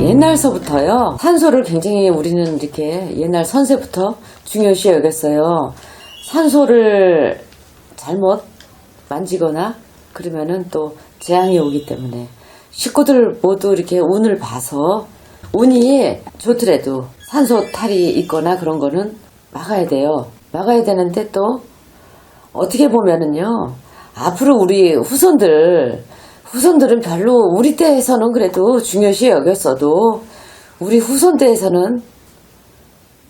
옛날서부터요. 산소를 굉장히 우리는 이렇게 옛날 선세부터 중요시 여겼어요. 산소를 잘못 만지거나 그러면은 또 재앙이 오기 때문에 식구들 모두 이렇게 운을 봐서 운이 좋더라도 산소 탈이 있거나 그런 거는 막아야 돼요. 막아야 되는데 또 어떻게 보면은요 앞으로 우리 후손들 후손들은 별로 우리 때에서는 그래도 중요시 여겼어도 우리 후손 때에서는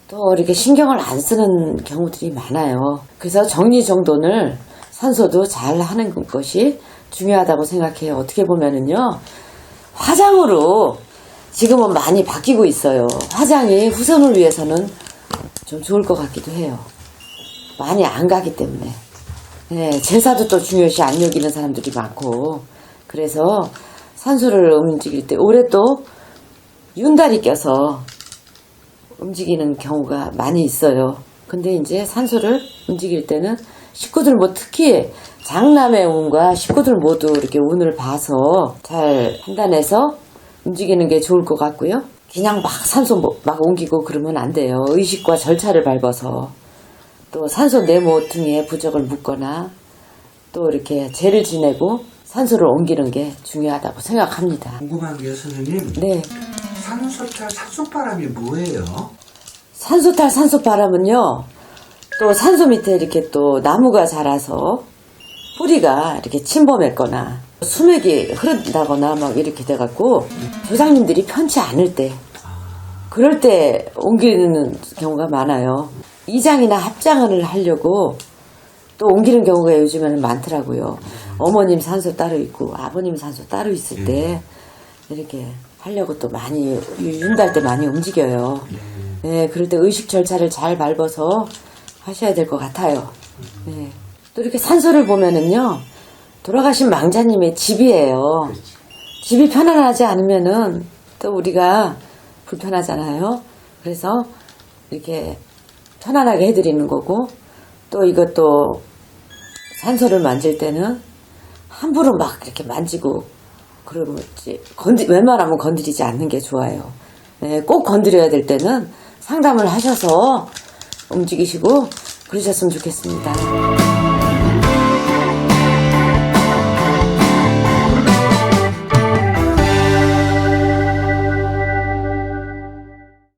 또 이렇게 신경을 안 쓰는 경우들이 많아요. 그래서 정리정돈을 산소도 잘 하는 것이 중요하다고 생각해요. 어떻게 보면은요 화장으로 지금은 많이 바뀌고 있어요. 화장이 후손을 위해서는 좀 좋을 것 같기도 해요. 많이 안 가기 때문에. 네, 제사도 또 중요시 안 여기는 사람들이 많고. 그래서 산소를 움직일 때 올해 또 윤달이 껴서 움직이는 경우가 많이 있어요. 근데 이제 산소를 움직일 때는 식구들 뭐 특히 장남의 운과 식구들 모두 이렇게 운을 봐서 잘 판단해서 움직이는 게 좋을 것 같고요. 그냥 막 산소 뭐- 막 옮기고 그러면 안 돼요. 의식과 절차를 밟아서 또 산소 네모퉁이에 부적을 묶거나 또 이렇게 죄를 지내고 산소를 옮기는 게 중요하다고 생각합니다. 궁금한 게 선생님 네. 산소탈 산소바람이 뭐예요? 산소탈 산소바람은요, 또 산소 밑에 이렇게 또 나무가 자라서 뿌리가 이렇게 침범했거나 수맥이 흐른다거나 막 이렇게 돼갖고 조상님들이 편치 않을 때, 그럴 때 옮기는 경우가 많아요. 이장이나 합장을 하려고 또 옮기는 경우가 요즘에는 많더라고요. 어머님 산소 따로 있고 아버님 산소 따로 있을 때 이렇게 하려고 또 많이 윤달 때 많이 움직여요. 네, 그럴 때 의식 절차를 잘 밟아서 하셔야 될 것 같아요. 네. 또 이렇게 산소를 보면은요, 돌아가신 망자님의 집이에요. 집이 편안하지 않으면은 또 우리가 불편하잖아요. 그래서 이렇게 편안하게 해드리는 거고, 또 이것도 산소를 만질 때는 함부로 막 이렇게 만지고 그러지 건드 웬만하면 건드리지 않는 게 좋아요. 네, 꼭 건드려야 될 때는 상담을 하셔서 움직이시고 그러셨으면 좋겠습니다.